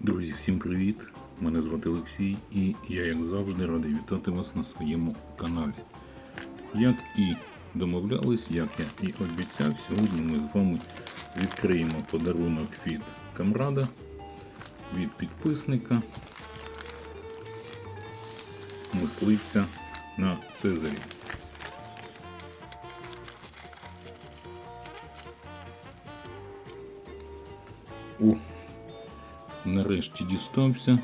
Друзі, всім привіт! Мене звати Олексій і я, як завжди, радий вітати вас на своєму каналі. Як і домовлялись, як я і обіцяв, сьогодні ми з вами відкриємо подарунок від камрада, від підписника, мисливця на Цезарі. Нарешті дістався.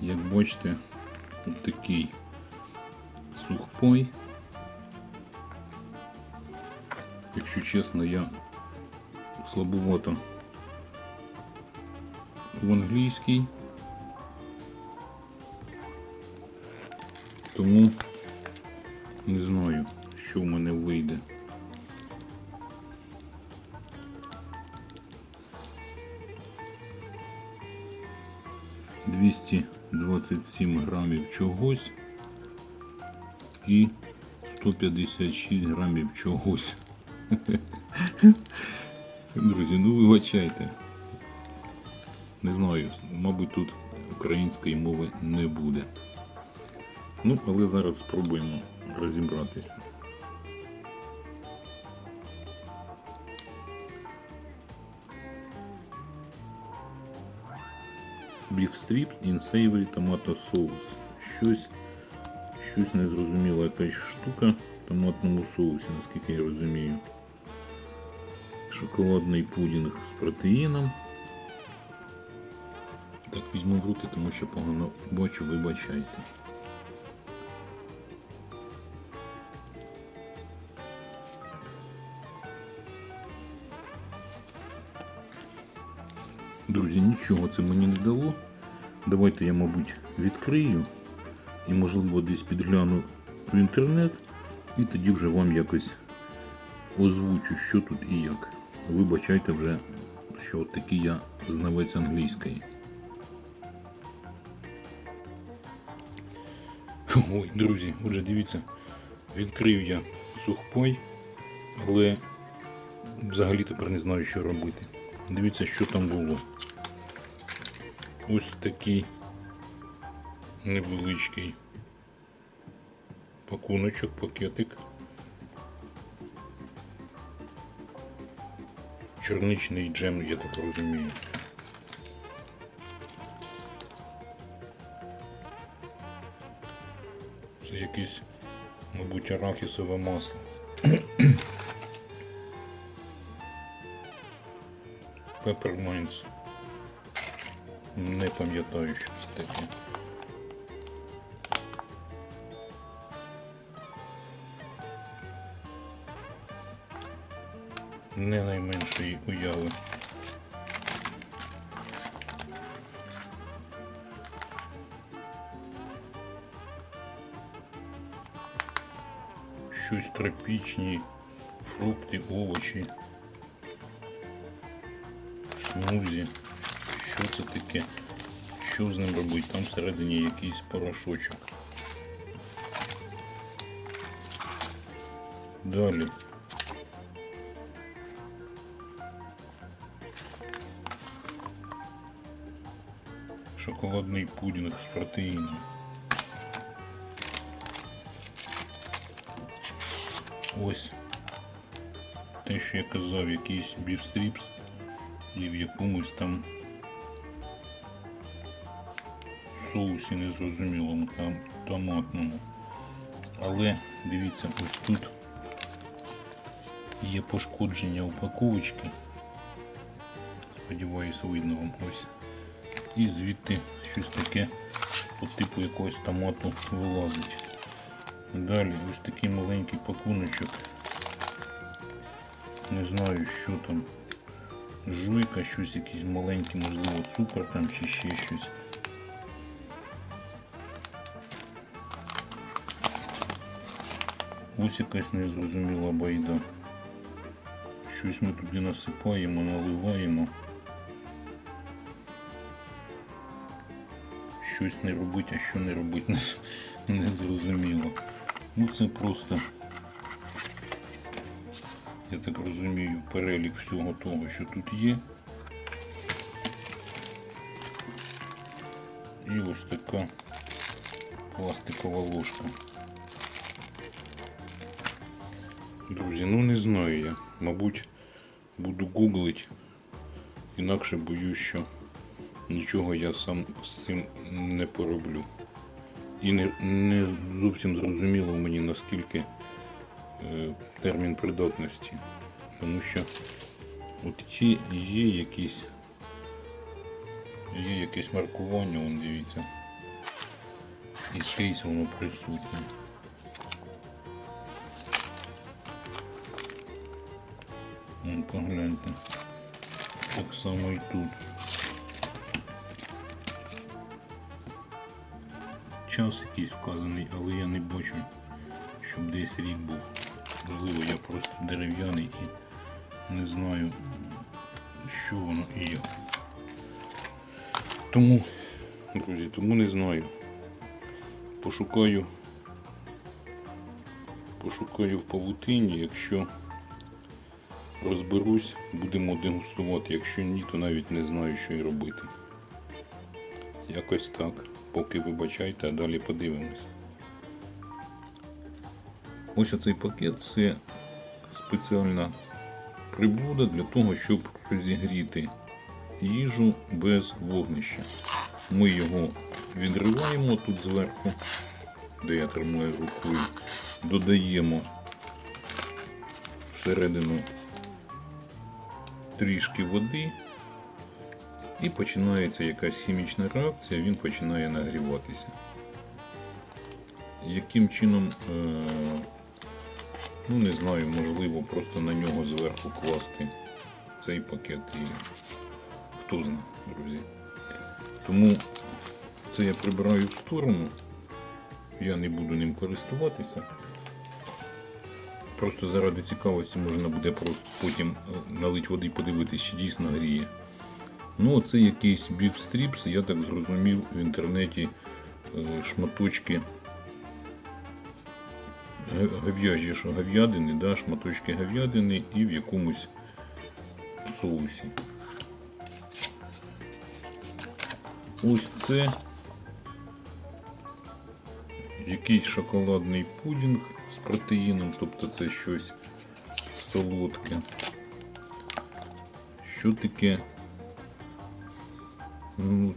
Як бачите, такий сухпай. Якщо чесно, я слабовато в англійській. Тому не знаю, що в мене вийде. Двісті двадцять сім грамів чогось і 156 грамів чогось. Друзі, ну вибачайте. Не знаю, мабуть, тут української мови не буде. Ну, але зараз спробуємо розібратися. Beef Strip in savory tomato sauce. Щось, щось незрозуміла якась штука в томатному соусі, наскільки я розумію. Шоколадний пудінг з протеїном. Так, візьму в руки, тому що погано бачу, вибачайте. Друзі, нічого це мені не дало. Давайте я, мабуть, відкрию і, можливо, десь підгляну в інтернет, і тоді вже вам якось озвучу, що тут і як. Вибачайте вже, що такий я знавець англійської. Ой, друзі, отже, дивіться, відкрив я сухпай, але взагалі тепер не знаю, що робити. Дивіться, що там було. Ось такий невеличкий пакуночок, пакетик. Чорничний джем, я так розумію. Це якесь, мабуть, арахісове масло. Peppermints. Не пам'ятаю, що це таке. Не найменшої уяви. Щось тропічні, фрукти, овочі, смузі. Що це таке? Що з ним робити? Там всередині якийсь порошочок. Далі. Шоколадний пудінг з протеїном. Ось те, що я казав, якийсь біфстріпс і в якомусь там соусі незрозумілому там томатному. Але дивіться, ось тут є пошкодження упаковочки. Сподіваюсь, видно вам ось. І звідти щось таке по типу якогось томату вилазить. Далі ось такий маленький пакуночок. Не знаю, що там. Жуйка, щось якийсь маленький, можливо, цукор там чи ще щось. Ось якась незрозуміла байда. Щось ми туди насипаємо, наливаємо. Щось не робить, а що не робить, не, не зрозуміло. Ну це просто я так розумію, перелік всього того, що тут є. І ось така пластикова ложка. Друзі, ну не знаю я. Мабуть, буду гуглить. Інакше боюсь, що нічого я сам з цим не пороблю. І не, не зовсім зрозуміло мені наскільки е, термін придатності. Тому що от є, є якісь є якесь маркування, вон дивіться. І скрізь воно присутнє. Вон, погляньте. Так само і тут. Час якийсь вказаний, але я не бачу, щоб десь рік був. Можливо, я просто дерев'яний і не знаю, що воно і як. Тому, друзі, тому не знаю. Пошукаю. Пошукаю в павутині, якщо розберусь, будемо дегустувати. Якщо ні, то навіть не знаю, що і робити. Якось так. Поки вибачайте, а далі подивимось. Ось оцей пакет це спеціальна приблуда для того, щоб розігріти їжу без вогнища. Ми його відриваємо тут зверху, де я тримаю рукою, додаємо всередину трішки води і починається якась хімічна реакція, він починає нагріватися. Яким чином, е, ну не знаю, можливо, просто на нього зверху класти цей пакет і хто знає, друзі. Тому це я прибираю в сторону, я не буду ним користуватися. Просто заради цікавості можна буде просто потім е, налити води і подивитися, чи дійсно гріє. Ну, це якийсь бівстріпс, я так зрозумів в інтернеті е, шматочки говяжі говядини, да, шматочки говядини і в якомусь соусі. Ось це якийсь шоколадний пудінг протеїном, тобто це щось солодке. Що таке Ну,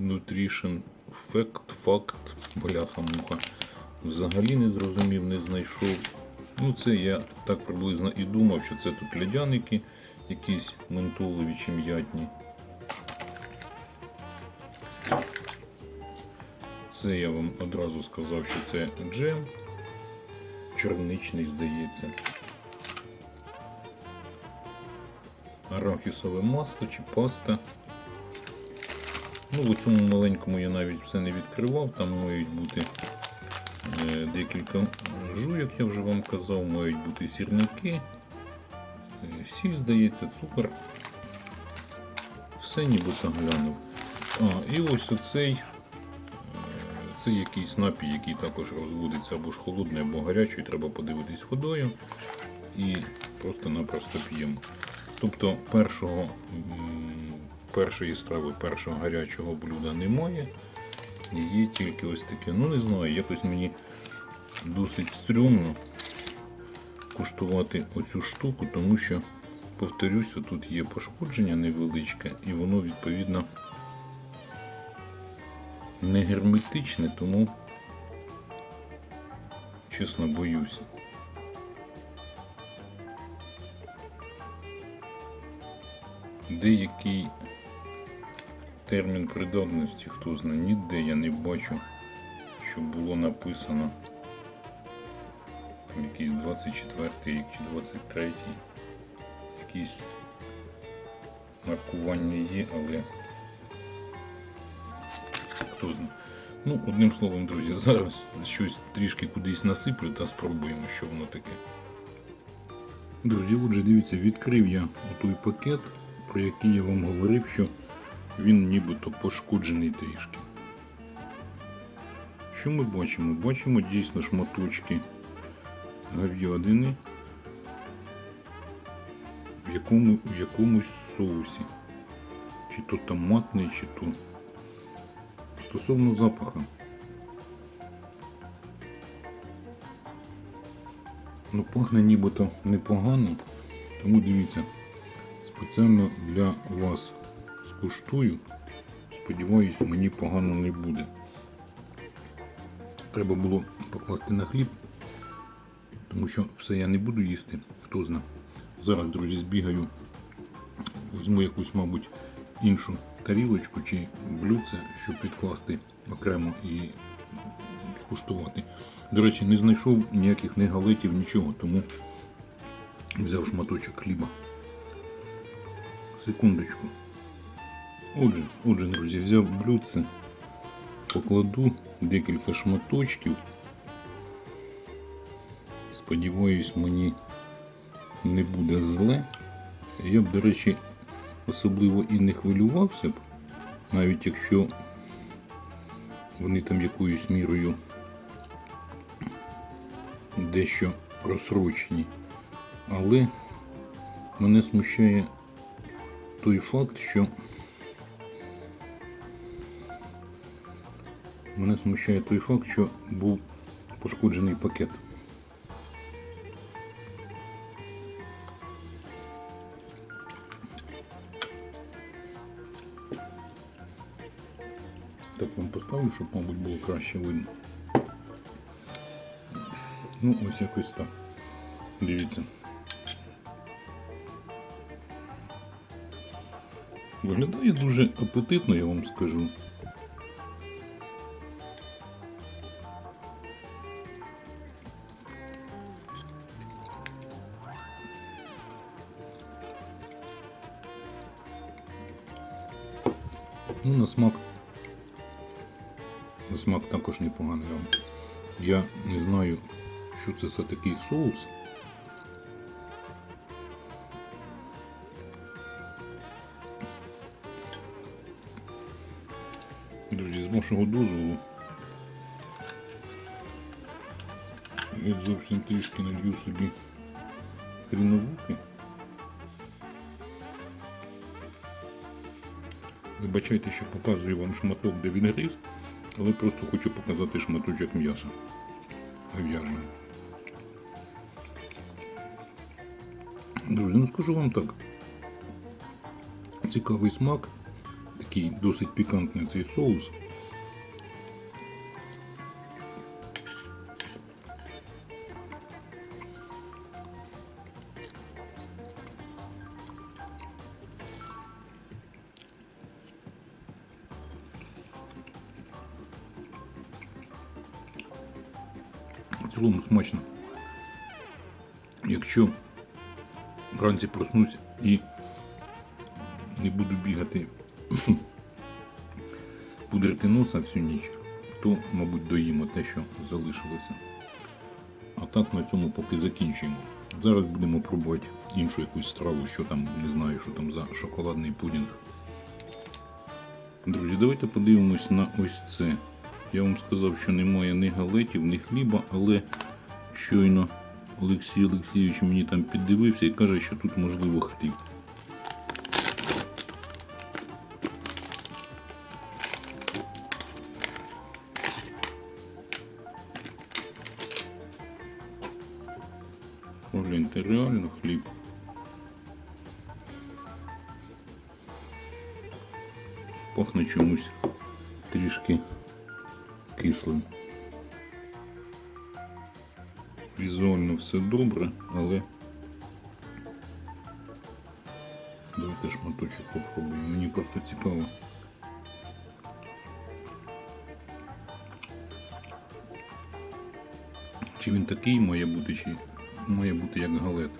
Nutrition Fact, Fact, бляха-муха. Взагалі не зрозумів, не знайшов. Ну, це я так приблизно і думав, що це тут льодяники, якісь ментолові чи м'ятні. Це я вам одразу сказав, що це джем. Чорничний, здається. Арахісове масло чи паста. Ну, у цьому маленькому я навіть все не відкривав, там мають бути е, декілька жуйок, я вже вам казав, мають бути сірники, е, сіль, здається, цукор. Все нібито глянув. А, і ось оцей, це якийсь напій, який також розводиться або ж холодний, або гарячий, треба подивитись водою і просто-напросто п'ємо. Тобто першого, першої страви, першого гарячого блюда немає. Є тільки ось таке. Ну не знаю, якось мені досить стрьомно куштувати оцю штуку, тому що, повторюсь, тут є пошкодження невеличке і воно відповідно не герметичне, тому чесно боюся. Деякий термін придатності, хто знає, ніде я не бачу, щоб було написано там якийсь 24 рік чи 23, якісь маркування є, але хто знає. Ну, одним словом, друзі, зараз щось трішки кудись насиплю та спробуємо, що воно таке. Друзі, отже, дивіться, відкрив я той пакет, про який я вам говорив, що він нібито пошкоджений трішки. Що ми бачимо? Бачимо дійсно шматочки говядини. в, якому, в якомусь соусі. Чи то томатний, чи то. Стосовно запаху. Ну, пахне нібито непогано, тому дивіться, спеціально для вас скуштую. Сподіваюсь, мені погано не буде. Треба було покласти на хліб, тому що все я не буду їсти, хто зна. Зараз, друзі, збігаю, візьму якусь, мабуть, іншу тарілочку чи блюдце, щоб підкласти окремо і скуштувати. До речі, не знайшов ніяких не галетів, нічого, тому взяв шматочок хліба. Секундочку. Отже, отже, друзі, взяв блюдце, покладу декілька шматочків. Сподіваюсь, мені не буде зле. Я б, до речі, особливо і не хвилювався б, навіть якщо вони там якоюсь мірою дещо розсрочені. Але мене смущає той факт, що мене смущає той факт, що був пошкоджений пакет. Поставлю, щоб, мабуть, було краще видно. Ну, ось якось так. Дивіться. Виглядає дуже апетитно, я вам скажу. Ну, на смак. Смак також непоганий. Я, не знаю, що це за такий соус. Друзі, з вашого дозволу. Я зовсім трішки налью собі хріновуки. Вибачайте, що показую вам шматок, де він гриз, але просто хочу показати шматочок м'яса говяжого. Друзі, ну скажу вам так. Цікавий смак, такий досить пікантний цей соус. Цілому смачно. Якщо вранці проснусь і не буду бігати пудрити носа всю ніч, то, мабуть, доїмо те, що залишилося. А так на цьому поки закінчуємо. Зараз будемо пробувати іншу якусь страву, що там, не знаю, що там за шоколадний пудінг. Друзі, давайте подивимось на ось це. Я вам сказав, що немає ні галетів, ні хліба, але щойно Олексій Олексійович мені там піддивився і каже, що тут можливо хліб. Погляньте, реально хліб. Пахне чомусь трішки кислим. Візуально все добре, але давайте шматочок попробуємо. Мені просто цікаво. Чи він такий має бути, чи має бути як галет.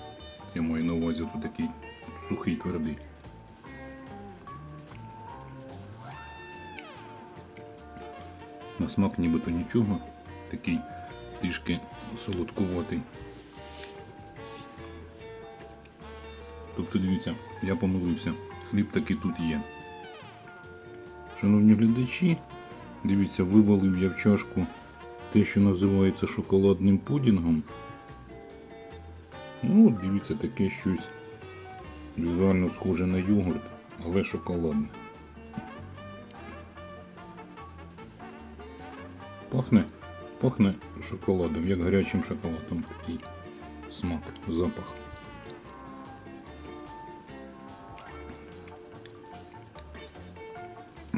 Я маю на увазі тут такий сухий твердий. На смак нібито нічого, такий трішки солодкуватий. Тобто дивіться, я помилився, хліб таки тут є. Шановні глядачі, дивіться, вивалив я в чашку те, що називається шоколадним пудінгом. Ну, дивіться, таке щось Візуально схоже на йогурт, але шоколадне. Пахне, пахне шоколадом, як гарячим шоколадом такий смак, запах.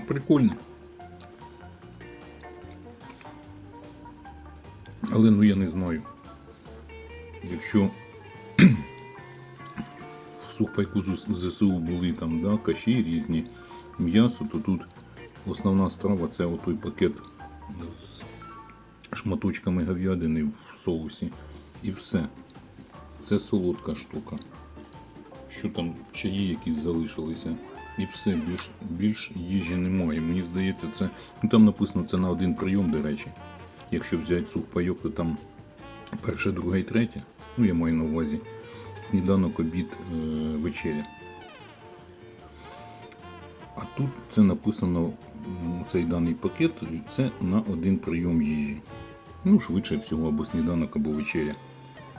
Прикольно. Але ну я не знаю. Якщо в сухпайку ЗСУ були там да, каші різні, м'ясо, то тут основна страва це отой пакет з шматочками говядини в соусі. І все. Це солодка штука. Що там, чаї якісь залишилися. І все, більш, більш їжі немає. Мені здається, це. Ну там написано це на один прийом, до речі. Якщо взяти сухпайок, то там перше, друге і третє. Ну, я маю на увазі сніданок, обід, е, вечеря. А тут це написано цей даний пакет, це на один прийом їжі. Ну, швидше всього, або сніданок, або вечеря.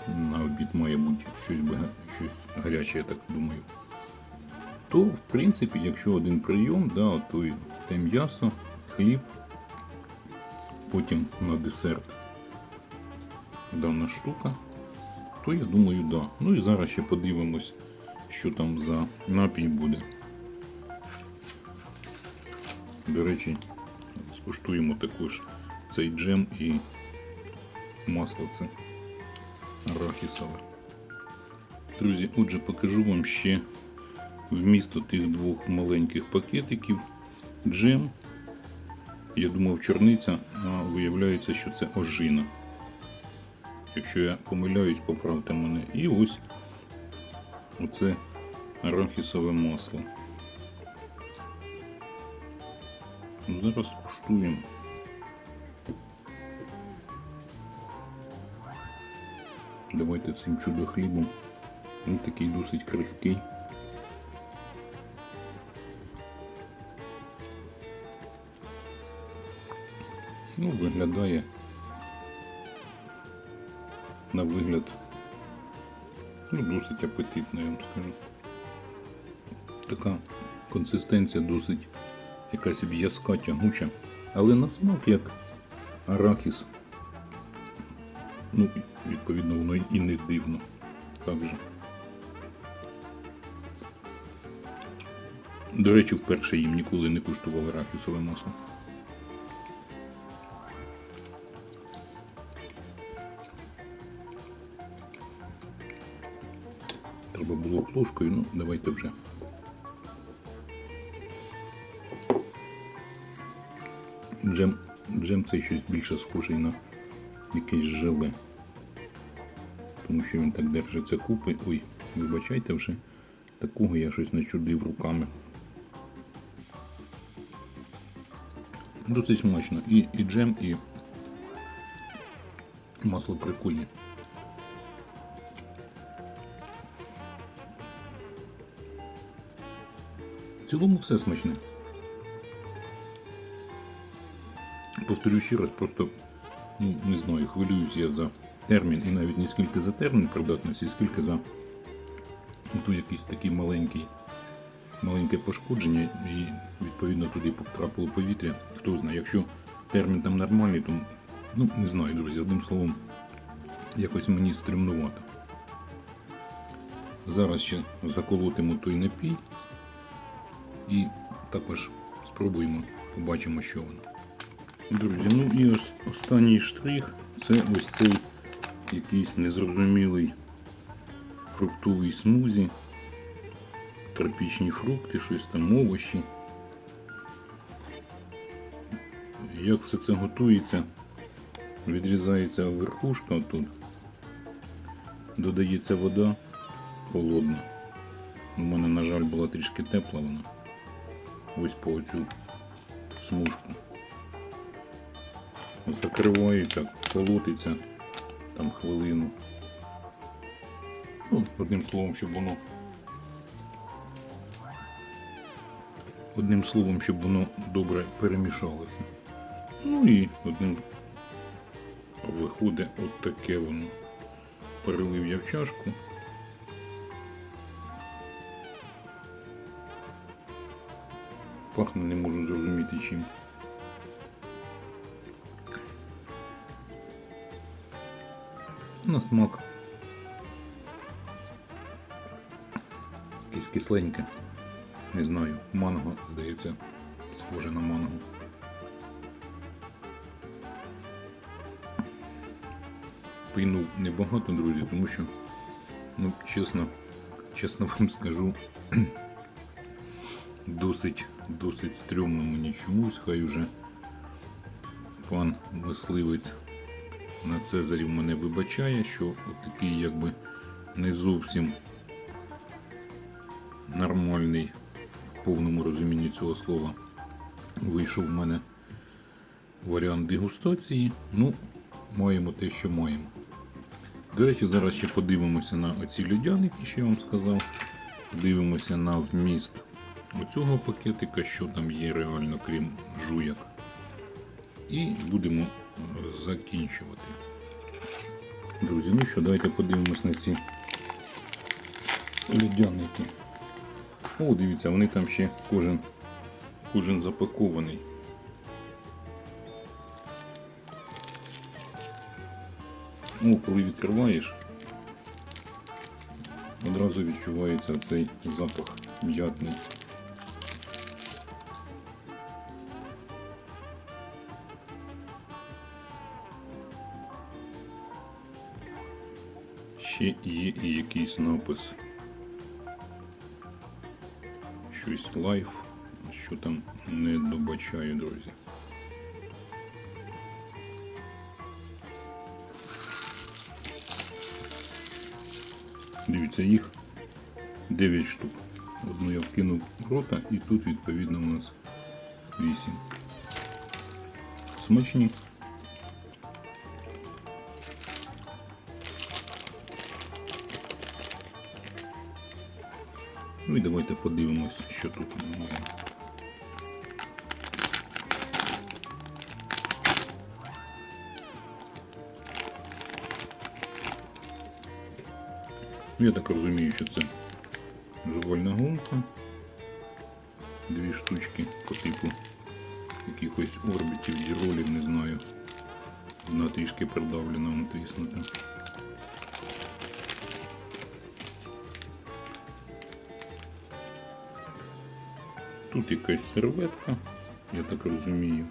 На обід має бути щось, щось гаряче, я так думаю. То, в принципі, якщо один прийом, да, то і те м'ясо, хліб, потім на десерт дана штука, то я думаю, да. Ну і зараз ще подивимось, що там за напій буде. До речі, скуштуємо також цей джем і масло це арахісове. Друзі, отже, покажу вам ще вмісто тих двох маленьких пакетиків джем. Я думав чорниця, а виявляється, що це ожина. Якщо я помиляюсь, поправте мене. І ось оце арахісове масло. Зараз куштуємо. Давайте цим чудо хлібом. Він такий досить крихкий. Ну, виглядає на вигляд ну, досить апетитно, я вам скажу. Така консистенція досить якась в'язка тягуча, але на смак як арахіс. Ну, відповідно, воно і не дивно. Так же. До речі, вперше їм ніколи не куштував арахісове масло. Треба було плошкою, ну давайте вже. Джем, джем цей щось більше схожий на якесь желе. Тому що він так держиться купи. Ой, вибачайте вже. Такого я щось начудив руками. Досить смачно. І, і джем, і масло прикольне. В цілому все смачне. Повторю ще раз, просто ну, не знаю, хвилююсь я за термін і навіть не скільки за термін придатності, скільки за ну, ту якийсь такий маленький, маленьке пошкодження і відповідно туди потрапило повітря. Хто знає, якщо термін там нормальний, то ну не знаю, друзі, одним словом, якось мені стримнувато. Зараз ще заколотимо той напій і також спробуємо, побачимо, що воно. Друзі, ну і ос- останній штрих це ось цей якийсь незрозумілий фруктовий смузі, тропічні фрукти, щось там овочі. Як все це готується, відрізається верхушка тут, додається вода холодна. У мене, на жаль, була трішки тепла вона. Ось по оцю смужку закривається, колотиться там хвилину. Ну, Одним словом, щоб воно одним словом, щоб воно добре перемішалося. Ну і одним виходить от таке воно. Перелив я в чашку. Пахне не можу зрозуміти чим. На смак. Якесь кисленьке. Не знаю. Манго, здається, схоже на манго. Пийнув небагато, друзі, тому що, ну, чесно, чесно вам скажу, досить, досить стрьомно мені чомусь, хай уже пан мисливець на Цезарів мене вибачає, що такий якби не зовсім нормальний в повному розумінні цього слова вийшов в мене варіант дегустації. Ну, маємо те, що маємо. До речі, зараз ще подивимося на оці льодяники, що я вам сказав. Дивимося на вміст оцього пакетика, що там є реально, крім жуяк. І будемо закінчувати. Друзі, ну що, давайте подивимось на ці льодяники. О, дивіться, вони там ще кожен, кожен запакований. О, коли відкриваєш, одразу відчувається цей запах м'ятний. Є і якийсь напис. Щось лайф, що там не добачаю, друзі. Дивіться, їх 9 штук. Одну я вкинув в рота і тут відповідно у нас 8. Смачні. Ну і давайте подивимось, що тут. Ну, Я так розумію, що це жувальна гумка. Дві штучки по типу якихось орбітів, діролів, не знаю. Вона трішки придавлена, натиснута. Тут якась серветка, я так розумію.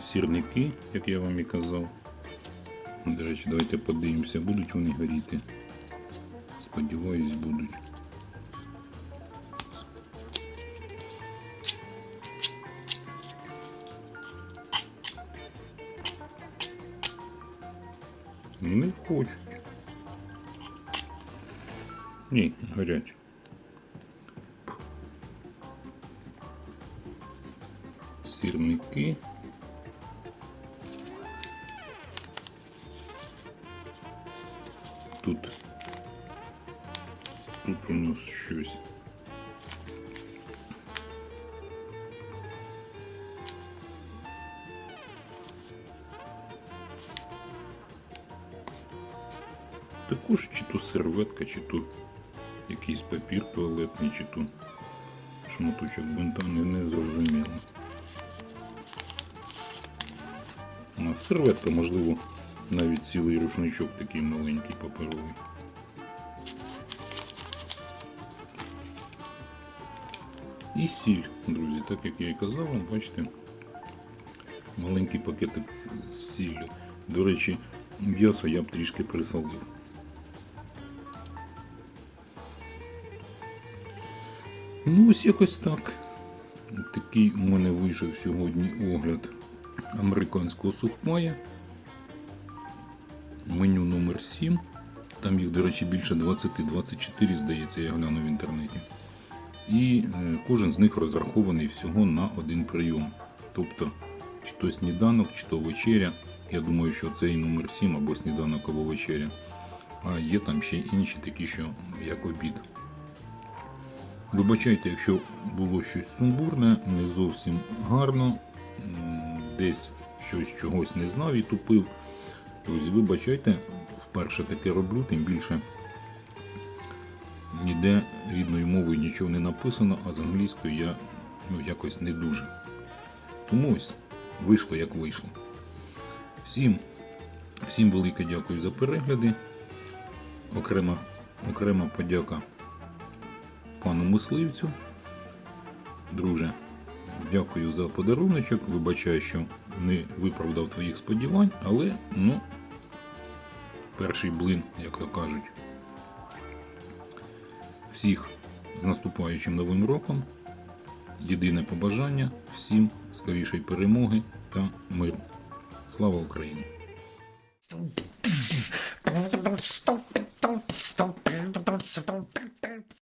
Сірники, як я вам і казав. До речі, давайте подивимося, будуть вони горіти. Сподіваюсь, будуть. Хочуть. Ні, горять. Сірники. Серветка, чи то якийсь папір туалетний, чи то шматочок бинта, не, не зрозуміло. Ну, серветка, можливо, навіть цілий рушничок такий маленький паперовий. І сіль, друзі, так як я і казав, вам, бачите, маленький пакетик з сіллю. До речі, м'ясо я б трішки присолив. Ну, ось якось так. Такий у мене вийшов сьогодні огляд американського сухмая. Меню номер 7. Там їх, до речі, більше 20-24, здається, я гляну в інтернеті. І е, кожен з них розрахований всього на один прийом. Тобто, чи то сніданок, чи то вечеря. Я думаю, що цей номер 7 або сніданок або вечеря. А є там ще інші такі, що як обід. Вибачайте, якщо було щось сумбурне, не зовсім гарно. Десь щось чогось не знав і тупив. Друзі, вибачайте, вперше таке роблю, тим більше ніде рідною мовою нічого не написано, а з англійською я ну, якось не дуже. Тому ось вийшло як вийшло. Всім, всім велике дякую за перегляди. Окрема, окрема подяка пану мисливцю. Друже, дякую за подаруночок. Вибачаю, що не виправдав твоїх сподівань, але ну, перший блин, як то кажуть. Всіх з наступаючим новим роком. Єдине побажання всім скорішої перемоги та миру. Слава Україні! Stupid, stupid, stupid, stupid, stupid.